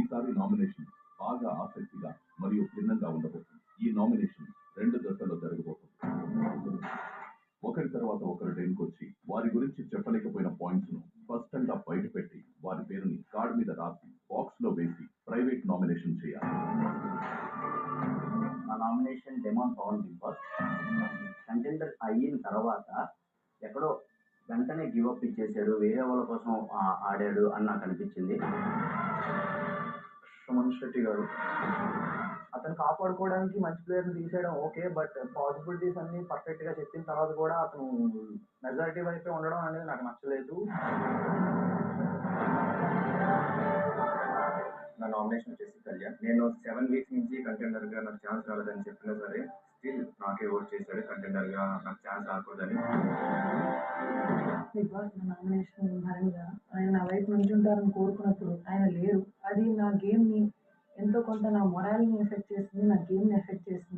ఈసారి నామినేషన్ బాగా ఆసక్తిగా మరియు భిన్నంగా ఉండబోతుంది. ఈ నామినేషన్ రెండు దశల్లో జరగబోతుంది. ఒకరి తర్వాత ఒకరు డెన్కొచ్చి వారి గురించి చెప్పలేకపోయిన పాయింట్స్ను స్పష్టంగా బయటపెట్టి వారి పేరుని కార్డ్ మీద రాసి బాక్స్లో వేసి ప్రైవేట్ నామినేషన్ చేయాలి. నా nomination demon Pavan Bigg Boss contender అయిన తర్వాత ఎక్కడో వెంటనే గివ్ అప్ ఇచ్చేసాడు వేరే వాళ్ళ కోసం ఆడాడు అని నాకు అనిపించింది. సుమన్ శెట్టి గారు. అతను కాపాడుకోవడానికి మంచి ప్లేయర్ని తీసేయడం ఓకే బట్ పాసిబిలిటీస్ అన్ని పర్ఫెక్ట్గా చెప్పిన తర్వాత కూడా అతను మెజారిటీ వైపే ఉండడం అనేది నాకు నచ్చలేదు. నా నామినేషన్ వచ్చేసి కళ్యాణ్. నేను సెవెన్ వీక్స్ నుంచి కంటెండర్గా నాకు ఛాన్స్ రాలేదని చెప్పినా సరే స్టిల్ నాకే ఓట్ చేశాడు కంటెండర్గా నాకు ఛాన్స్ రాకూడదని. బిగ్ బాస్ నా నామినేషన్ భరణి గారు ఆయన నా వైపు నుంచి ఉంటారని కోరుకున్నప్పుడు ఆయన లేరు అది నా గేమ్ని ఎంతో కొంత నా మొరాల్ని ఎఫెక్ట్ చేసింది నా గేమ్ని ఎఫెక్ట్ చేసింది.